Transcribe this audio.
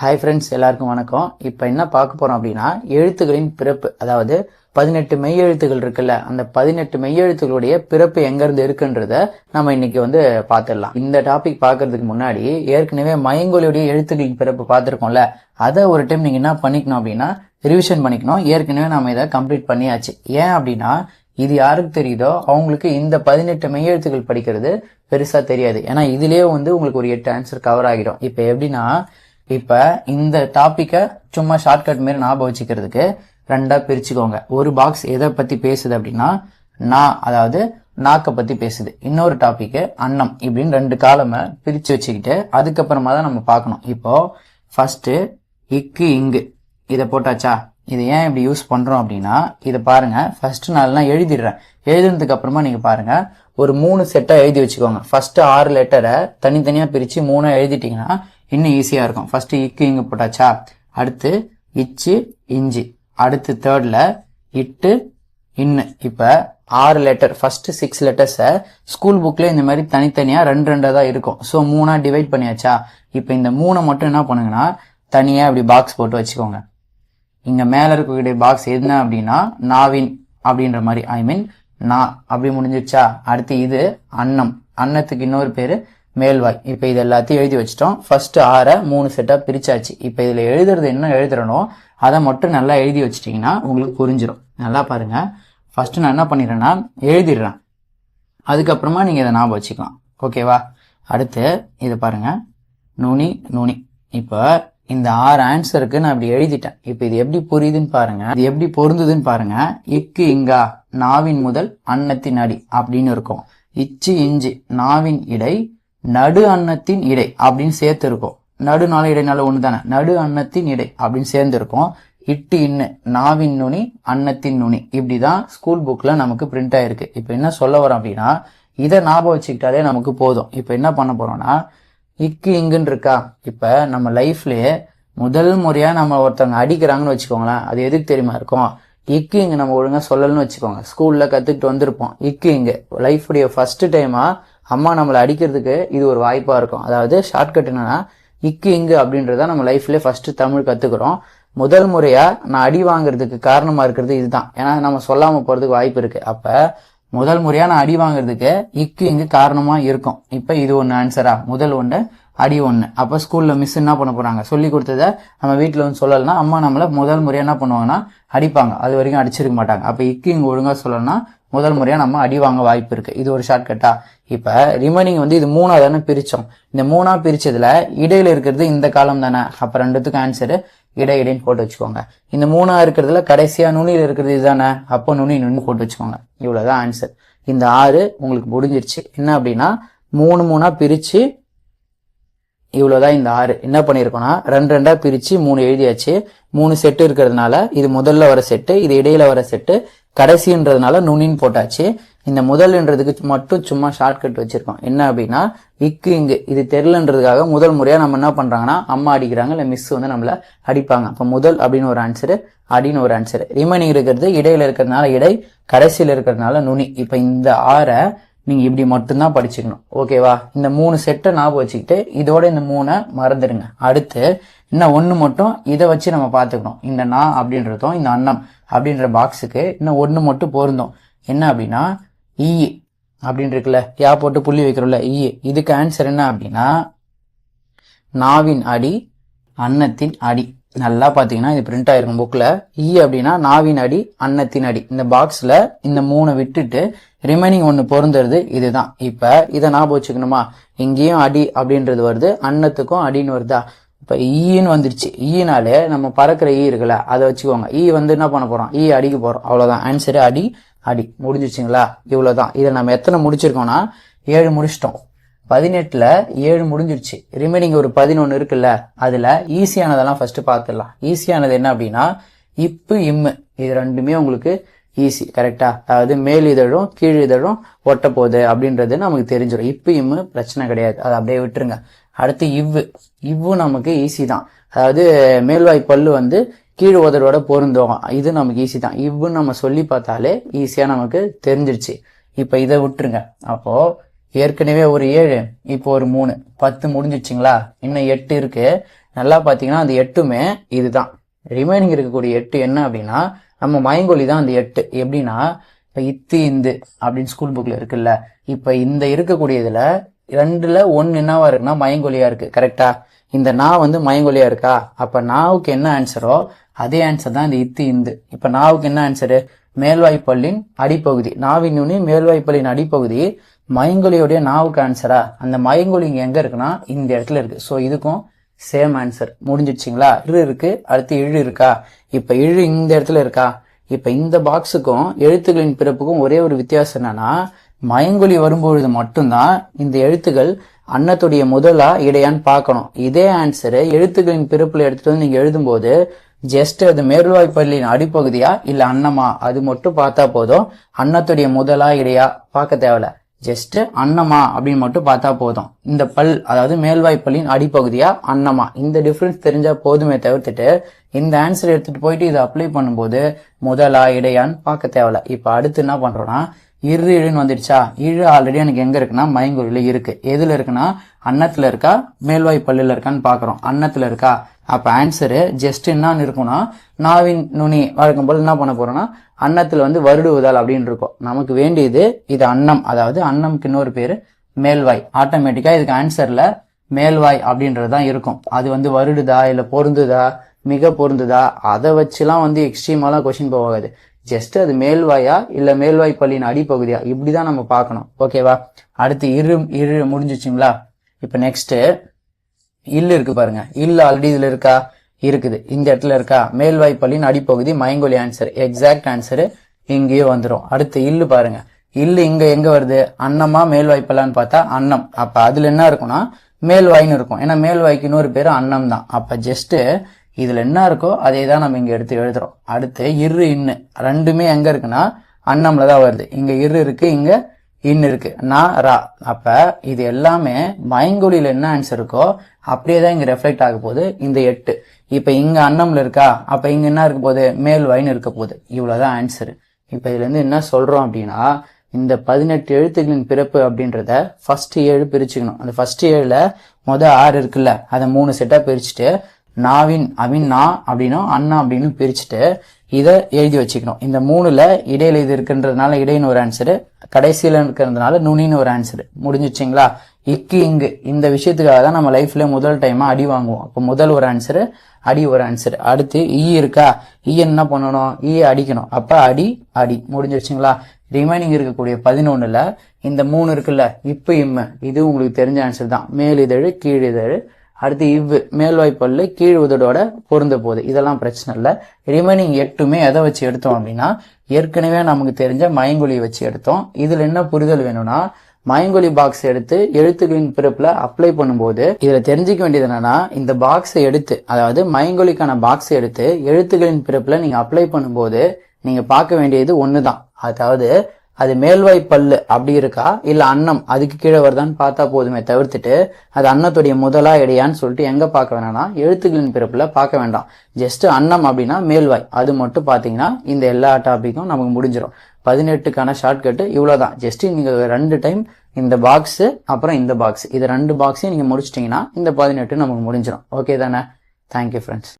Hi friends எல்லாருக்கும் வணக்கம். இப்போ என்ன பார்க்க போகிறோம் அப்படின்னா எழுத்துக்களின் பிறப்பு. அதாவது பதினெட்டு மெய்யெழுத்துகள் இருக்குல்ல அந்த பதினெட்டு மெய்யெழுத்துக்களுடைய பிறப்பு எங்கேருந்து இருக்குன்றத நம்ம இன்னைக்கு வந்து பார்த்துடலாம். இந்த டாபிக் பார்க்கறதுக்கு முன்னாடி ஏற்கனவே மயங்கொலியுடைய எழுத்துக்களின் பிறப்பு பார்த்துருக்கோம்ல அதை ஒரு டைம் நீங்கள் என்ன பண்ணிக்கணும் அப்படின்னா ரிவிஷன் பண்ணிக்கணும். ஏற்கனவே நம்ம இதை கம்ப்ளீட் பண்ணியாச்சு. ஏன் அப்படின்னா இது யாருக்கு தெரியுதோ அவங்களுக்கு இந்த பதினெட்டு மெய்யெழுத்துக்கள் படிக்கிறது பெருசாக தெரியாது. ஏன்னா இதுலேயே வந்து உங்களுக்கு ஒரு எட்டு ஆன்சர் கவர் ஆகிடும். இப்போ எப்படின்னா இப்ப இந்த டாப்பிக்கை சும்மா ஷார்ட்கட் மாரி ஞாபகம் வச்சுக்கிறதுக்கு ரெண்டா பிரிச்சுக்கோங்க. ஒரு பாக்ஸ் எதை பத்தி பேசுது அப்படின்னா நா அதாவது நாக்கை பத்தி பேசுது. இன்னொரு டாபிக் அன்னம் இப்படின்னு ரெண்டு காலமை பிரிச்சு வச்சுக்கிட்டு அதுக்கப்புறமா தான் நம்ம பார்க்கணும். இப்போ ஃபர்ஸ்ட் இக்கு இங்கு. இதை போட்டாச்சா? இதை ஏன் இப்படி யூஸ் பண்றோம் அப்படின்னா இதை பாருங்க. ஃபர்ஸ்ட் நாள்லாம் எழுதிடுறேன். எழுதுனதுக்கு அப்புறமா நீங்க பாருங்க. ஒரு மூணு செட்டா எழுதி வச்சுக்கோங்க. ஃபர்ஸ்ட் ஆறு லெட்டரை தனித்தனியா பிரிச்சு மூணா எழுதிட்டீங்கன்னா இன்னும் ஈஸியாக இருக்கும். ஃபஸ்ட்டு இக்கு இங்கு போட்டாச்சா? அடுத்து இச்சு இஞ்சி. அடுத்து தேர்டில் இட்டு இன்னு. இப்போ ஆறு லெட்டர் ஃபஸ்ட்டு சிக்ஸ் லெட்டர்ஸை ஸ்கூல் புக்கில் இந்த மாதிரி தனித்தனியாக ரெண்டு ரெண்டாக தான் இருக்கும். ஸோ மூணாக டிவைட் பண்ணியாச்சா? இப்போ இந்த மூணை மட்டும் என்ன பண்ணுங்கன்னா தனியாக அப்படி பாக்ஸ் போட்டு வச்சுக்கோங்க. இங்கே மேலே இருக்கக்கூடிய பாக்ஸ் என்ன அப்படின்னா நாவின் அப்படின்ற மாதிரி. ஐ மீன் நா. அப்படி முடிஞ்சிருச்சா? அடுத்து இது அன்னம். அன்னத்துக்கு இன்னொரு பேர் மேல்வாய். இப்போ இது எல்லாத்தையும் எழுதி வச்சிட்டோம். ஃபர்ஸ்ட் ஆறை மூணு செட்டாக பிரிச்சாச்சு. இப்போ இதில் எழுதுறது என்ன எழுதுறனோ அதை மட்டும் நல்லா எழுதி வச்சிட்டிங்கன்னா உங்களுக்கு புரிஞ்சிடும் நல்லா பாருங்கள் ஃபஸ்ட்டு நான் என்ன பண்ணிடுறேன்னா எழுதிடுறேன். அதுக்கப்புறமா நீங்கள் இதை ஞாபகம் வச்சுக்கலாம். ஓகேவா அடுத்து இதை பாருங்கள் நுனி நுனி. இப்போ இந்த ஆறு ஆன்சருக்கு நான் இப்படி எழுதிட்டேன். இப்போ இது எப்படி புரியுதுன்னு பாருங்க. இது எப்படி பொருந்துதுன்னு பாருங்க. இக்கு இங்கா நாவின் முதல் அன்னத்தின் அடி அப்படின்னு இருக்கும். இச்சு இஞ்சி நாவின் இடை நடு அன்னத்தின் இடை அப்படின்னு சேர்த்துருக்கோம். நடுநாள இடைநாள ஒன்று தானே நடு அன்னத்தின் இடை அப்படின்னு சேர்ந்துருக்கோம். இட்டு இன்னு நாவின் நுனி அன்னத்தின் நுனி. இப்படிதான் ஸ்கூல் புக்கில் நமக்கு பிரிண்ட் ஆயிருக்கு. இப்போ என்ன சொல்ல வரோம் அப்படின்னா இதை ஞாபகம் வச்சுக்கிட்டாலே நமக்கு போதும். இப்போ என்ன பண்ண போறோம்னா இக்கு இங்குன்னு இருக்கா? இப்போ நம்ம லைஃப்லேயே முதல் முறையாக நம்ம ஒருத்தவங்க அடிக்கிறாங்கன்னு வச்சுக்கோங்களேன். அது எதுக்கு தெரியுமா இருக்கும்? இக்கு இங்கே நம்ம ஒழுங்காக சொல்லலன்னு வச்சுக்கோங்க. ஸ்கூலில் கற்றுக்கிட்டு வந்திருப்போம். இக்கு இங்கு. லைஃபுடைய ஃபஸ்ட்டு டைமாக அம்மா நம்மளை அடிக்கிறதுக்கு இது ஒரு வாய்ப்பாக இருக்கும். அதாவது ஷார்ட்கட் என்னென்னா இக்கு இங்கு அப்படின்றத நம்ம லைஃப்லேயே ஃபஸ்ட்டு தமிழ் கற்றுக்குறோம் முதல் முறையாக நான் அடி வாங்குறதுக்கு காரணமாக இருக்கிறது இதுதான். ஏன்னா நம்ம சொல்லாமல் போகிறதுக்கு வாய்ப்பு இருக்குது அப்போ முதல் முறையாக நான் அடி வாங்குறதுக்கு இக்கு இங்கு காரணமாக இருக்கும். இப்போ இது ஒன்று ஆன்சரா முதல் ஒன்று அடி ஒன்று அப்போ ஸ்கூலில் மிஸ் என்ன பண்ண போகிறாங்க சொல்லி கொடுத்தத நம்ம வீட்டில் வந்து சொல்லலைன்னா அம்மா நம்மளை முதல் முறையாக என்ன பண்ணுவாங்கன்னா அடிப்பாங்க. அது வரைக்கும் அடிச்சிருக்க மாட்டாங்க. அப்போ இக்கு இங்கே ஒழுங்காக சொல்லணும்னா முதல் முறையாக நம்ம அடி வாங்க வாய்ப்பு இருக்குது இது ஒரு ஷார்ட்கட்டா இப்போ ரிமைனிங் வந்து இது மூணாவது தானே பிரித்தோம் இந்த மூணாக பிரித்ததில் இடையில இருக்கிறது இந்த காலம் தானே. அப்போ ரெண்டுத்துக்கும் ஆன்சரு இடை இடைன்னு போட்டு வச்சுக்கோங்க. இந்த மூணாக இருக்கிறதுல கடைசியாக நுனியில் இருக்கிறது இதுதானே அப்போ நுனி நுனி போட்டு வச்சுக்கோங்க. இவ்வளோதான் ஆன்சர் இந்த ஆறு உங்களுக்கு முடிஞ்சிருச்சு. என்ன அப்படின்னா மூணு மூணாக பிரித்து இவ்வளோதான் இந்த ஆறு. என்ன பண்ணியிருக்கோம்னா ரெண்டு ரெண்டாக பிரித்து மூணு எழுதியாச்சு. மூணு செட்டு இருக்கிறதுனால இது முதல்ல வர செட்டு இது இடையில வர செட்டு கடைசின்றதுனால நுனின்னு போட்டாச்சு. இந்த முதல்ன்றதுக்கு மட்டும் சும்மா ஷார்ட்கட் வச்சிருக்கோம். என்ன அப்படின்னா இக்கு இங்கு இது தெரிலன்றதுக்காக முதல் முறையாக நம்ம என்ன பண்ணுறாங்கன்னா அம்மா அடிக்கிறாங்க இல்லை மிஸ் வந்து நம்மளை அடிப்பாங்க. அப்போ முதல் அப்படின்னு ஒரு ஆன்சரு அடின்னு ஒரு ஆன்சரு ரிமைனிங் இருக்கிறது இடையில இருக்கிறதுனால இடை கடைசியில் இருக்கிறதுனால நுனி. இப்போ இந்த ஆறை நீங்கள் இப்படி மட்டும்தான் படிச்சுக்கணும். ஓகேவா இந்த மூணு செட்டை ஞாபகம் வச்சுக்கிட்டு இதோட இந்த மூணை மறந்துடுங்க. அடுத்து இன்னும் ஒன்று மட்டும் இதை வச்சு நம்ம பார்த்துக்கணும். இந்த நா அப்படின்றதும் இந்த அன்னம் அப்படின்ற பாக்ஸுக்கு இன்னும் ஒன்று மட்டும் பொருந்தும். என்ன அப்படின்னா இ அப்படின்னு இருக்குல்ல யா போட்டு புள்ளி வைக்கிறோம்ல இ இதுக்கு ஆன்சர் என்ன அப்படின்னா நாவின் அடி அன்னத்தின் அடி. நல்லா பார்த்தீங்கன்னா இது பிரிண்ட் ஆயிருக்கும் புக்கில் ஈ அப்படின்னா நாவின் அடி அன்னத்தின் அடி. இந்த பாக்ஸில் இந்த மூணை விட்டுட்டு ரிமைனிங் ஒன்று பொருந்துறது இதுதான். இப்போ இதை ஞாபகம் வச்சுக்கணுமா? இங்கேயும் அடி அப்படின்றது வருது அன்னத்துக்கும் அடின்னு வருதா? இப்போ ஈன்னு வந்துருச்சு. ஈனாலே நம்ம பறக்கிற ஈ இருக்குல்ல அதை வச்சுக்கோங்க. ஈ வந்து என்ன பண்ண போகிறோம் ஈ அடிக்க போகிறோம் அவ்வளோதான் ஆன்சரு அடி அடி. முடிஞ்சிருச்சுங்களா? இவ்வளோதான் இதை நம்ம எத்தனை முடிச்சிருக்கோம்னா? ஏழு முடிச்சிட்டோம். பதினெட்டில் ஏழு முடிஞ்சிருச்சு. ரிமைனிங் ஒரு பதினொன்று இருக்குல்ல அதில் ஈஸியானதெல்லாம் ஃபர்ஸ்ட் பார்த்துடலாம். ஈஸியானது என்ன அப்படின்னா இப்பு இம்மு இது ரெண்டுமே உங்களுக்கு ஈஸி கரெக்டா அதாவது மேல் இதழும் கீழ் இதழும் ஒட்ட போகுது அப்படின்றது நமக்கு தெரிஞ்சிடும் இப்பு இம்மு பிரச்சனை கிடையாது. அதை அப்படியே விட்டுருங்க. அடுத்து இவ்வு. இவ்வு நமக்கு ஈஸி தான். அதாவது மேல்வாய் பல்லு வந்து கீழ் உதடோட பொருந்தோம். இது நமக்கு ஈஸி தான். இவ்வுன்னு நம்ம சொல்லி பார்த்தாலே ஈஸியாக நமக்கு தெரிஞ்சிருச்சு. இப்போ இதை விட்டுருங்க. அப்போ ஏற்கனவே ஒரு ஏழு இப்போ ஒரு மூணு. பத்து முடிஞ்சிச்சுங்களா இன்னும் எட்டு இருக்கு. நல்லா பார்த்தீங்கன்னா அந்த எட்டுமே இதுதான். ரிமைனிங் இருக்கக்கூடிய எட்டு என்ன அப்படின்னா நம்ம மயங்கொலி தான் அந்த எட்டு. எப்படின்னா இப்போ இத்து இந்து அப்படின்னு ஸ்கூல் புக்கில் இருக்குல்ல இப்போ இந்த இருக்கக்கூடியதில் ரெண்டில் ஒன்று என்னவா இருக்குன்னா மயங்கொலியாக இருக்குது கரெக்டா இந்த நா வந்து மயங்கொலியாக இருக்கா? அப்போ நாவுக்கு என்ன ஆன்சரோ அதே ஆன்சர் தான் இந்த இத்து இந்து. இப்போ நாவுக்கு என்ன ஆன்சரு மேல்வாய்ப்பல்லின் அடிப்பகுதி. நாவின் நுனி மேல்வாய்ப்பல்லின் அடிப்பகுதி மயங்கொலியோடைய நாவுக்கு ஆன்சரா அந்த மயங்கொலி இங்கே எங்கே இருக்குன்னா இந்த இடத்துல இருக்குது ஸோ இதுக்கும் சேம் ஆன்சர் முடிஞ்சிடுச்சிங்களா? இரு இருக்கு. அடுத்து இழு இருக்கா? இப்ப இழு இந்த இடத்துல இருக்கா? இப்ப இந்த பாக்ஸுக்கும் எழுத்துக்களின் பிறப்புக்கும் ஒரே ஒரு வித்தியாசம் என்னன்னா மயங்கொலி வரும்பொழுது மட்டும்தான் இந்த எழுத்துக்கள் அன்னத்துடைய முதலா இடையான்னு பார்க்கணும். இதே ஆன்சரு எழுத்துக்களின் பிறப்புல எடுத்துட்டு வந்து நீங்க எழுதும்போது ஜஸ்ட் அது மேல்வாய்ப்பள்ளியின் அடிப்பகுதியா இல்ல அன்னமா? அது மட்டும் பார்த்தா போதும். அன்னத்துடைய முதலா இடையா பார்க்க தேவையில்ல. ஜஸ்ட் அன்னமா அப்படின்னு மட்டும் பார்த்தா போதும். இந்த பல் அதாவது மேல்வாய்ப்பல்லின் அடிப்பகுதியா அன்னமா. இந்த டிஃப்ரென்ஸ் தெரிஞ்சா போதுமே தவிர்த்துட்டு இந்த ஆன்சர் எடுத்துட்டு போயிட்டு இதை அப்ளை பண்ணும்போது முதலா இடையான்னு பார்க்க தேவையில்ல. இப்போ அடுத்து என்ன பண்றோம்னா இரு இழுன்னு வந்துடுச்சா? இழு ஆல்ரெடி எனக்கு எங்கே இருக்குன்னா மயங்கூரில் இருக்குது எதில் இருக்குன்னா அன்னத்தில் இருக்கா மேல்வாய் பல்லில் இருக்கான்னு பார்க்குறோம் அன்னத்தில் இருக்கா? அப்போ ஆன்சரு ஜஸ்ட் என்னன்னு இருக்கும்னா நாவின் நுனி வழக்கம் போல் என்ன பண்ண போகிறோன்னா அன்னத்தில் வந்து வருடுவதால் அப்படின்னு இருக்கும். நமக்கு வேண்டியது இது அன்னம். அதாவது அன்னம்க்கு இன்னொரு பேர் மேல்வாய். ஆட்டோமேட்டிக்காக இதுக்கு ஆன்சரில் மேல்வாய் அப்படின்றது தான் இருக்கும். அது வந்து வருடுதா இல்லை பொருந்துதா மிக பொருந்துதா? அதை வச்சுலாம் வந்து எக்ஸ்ட்ரீமாலாம் கொஷின் போகாது. ஜஸ்ட் அது மேல்வாயா இல்லை மேல்வாய் பள்ளியின் அடிப்பகுதியா? இப்படிதான் நம்ம பார்க்கணும். ஓகேவா அடுத்து இரு இரு முடிஞ்சிச்சுங்களா? இப்போ நெக்ஸ்ட்டு இல்லு இருக்கு பாருங்க. இல்லு ஆல்ரெடி இதில் இருக்கா? இருக்குது. இந்த இடத்துல இருக்கா? மேல்வாய் பள்ளியின் அடிப்பகுதி மயங்கொலி ஆன்சர் எக்ஸாக்ட் ஆன்சரு இங்கேயே வந்துடும் அடுத்து இல்லு பாருங்க. இல்லு இங்க எங்க வருது? அன்னமா மேல்வாய்ப்பலான்னு பார்த்தா அன்னம். அப்ப அதுல என்ன இருக்கும்னா மேல்வாய்னு இருக்கும். ஏன்னா மேல்வாய்க்கு இன்னொரு பேர் அன்னம் தான் அப்ப ஜஸ்ட் இதில் என்ன இருக்கோ அதே தான் நம்ம இங்கே எடுத்து எழுதுறோம். அடுத்து இரு இன்னு. ரெண்டுமே எங்கே இருக்குன்னா அன்னமில் தான் வருது. இங்கே இரு இருக்கு இங்கே இன் இருக்கு. நான் ரா. அப்போ இது எல்லாமே மயங்கொலியில என்ன ஆன்சர் இருக்கோ அப்படியே தான் இங்கே ரெஃப்ளெக்ட் ஆக போகுது இந்த எட்டு. இப்போ இங்கே அன்னம்ல இருக்கா? அப்போ இங்கே என்ன இருக்க போகுது? மேல் வாயின்னு இருக்க போகுது. இவ்வளோதான் ஆன்சர் இப்போ இதுலேருந்து என்ன சொல்கிறோம் அப்படின்னா இந்த பதினெட்டு எழுத்துக்களின் பிறப்பு அப்படின்றத ஃபர்ஸ்ட் ஏழு பிரிச்சுக்கணும். அந்த ஃபர்ஸ்ட் ஏழில் மொதல் ஆறு இருக்குல்ல அதை மூணு செட்டாக பிரிச்சுட்டு நாவின் அவின்னா அப்படின்னா அப்படின்னும் அண்ணா அப்படின்னு பிரிச்சுட்டு இதை எழுதி வச்சுக்கணும். இந்த மூணுல இடையில இது இருக்குன்றதுனால இடையின்னு ஒரு ஆன்சரு கடைசியில இருக்கிறதுனால நுனின்னு ஒரு ஆன்சரு முடிஞ்சிச்சிங்களா இக்கு இங்கு. இந்த விஷயத்துக்காக தான் நம்ம லைஃப்ல முதல் டைமா அடி வாங்குவோம். அப்போ முதல் ஒரு ஆன்சரு அடி ஒரு ஆன்சர் அடுத்து ஈ இருக்கா? ஈ என்ன பண்ணணும்? ஈ அடிக்கணும். அப்ப அடி அடி. முடிஞ்சிருச்சுங்களா ரிமைனிங் இருக்கக்கூடிய பதினொன்றில் இந்த மூணு இருக்குல்ல இப்ப இம்ம. இது உங்களுக்கு தெரிஞ்ச ஆன்சர் தான். மேலிதழு கீழிதழு அடுத்து இவ்வு மேல்வாய்ப்பல்லு கீழ் உதடோட பொருந்த போகுது. இதெல்லாம் பிரச்சனை இல்லை. ரிமைனிங் எட்டுமே எதை வச்சு எடுத்தோம் அப்படின்னா ஏற்கனவே நமக்கு தெரிஞ்ச மயங்கொலியை வச்சு எடுத்தோம். இதில் என்ன புரிதல் வேணும்னா மயங்கொலி பாக்ஸ் எடுத்து எழுத்துக்களின் பிறப்பில் அப்ளை பண்ணும்போது இதில் தெரிஞ்சுக்க வேண்டியது என்னன்னா இந்த பாக்ஸை எடுத்து அதாவது மயங்கொலிக்கான பாக்ஸை எடுத்து எழுத்துக்களின் பிறப்பில் நீங்கள் அப்ளை பண்ணும்போது நீங்கள் பார்க்க வேண்டியது ஒன்று தான் அதாவது அது மேல்வாய் பல்லு அப்படி இருக்கா? இல்ல அன்னம் அதுக்கு கீழே வருதான்னு பார்த்தா போதுமே தவிர்த்துட்டு அது அன்னத்துடைய முதலா இடையான்னு சொல்லிட்டு எங்க பார்க்க வேணாம்னா எழுத்துக்களின் பிறப்புல பார்க்க வேண்டாம். ஜஸ்ட் அன்னம் அப்படின்னா மேல்வாய். அது மட்டும் பாத்தீங்கன்னா இந்த எல்லா டாபிக்கும் நமக்கு முடிஞ்சிடும் பதினெட்டுக்கான ஷார்ட்கட்டு இவ்வளவுதான். ஜஸ்ட் நீங்க ரெண்டு டைம் இந்த பாக்ஸ் அப்புறம் இந்த பாக்ஸ் இது ரெண்டு பாக்ஸையும் நீங்க முடிச்சிட்டீங்கன்னா இந்த பதினெட்டு நமக்கு முடிஞ்சிடும் ஓகே தானே? Thank you friends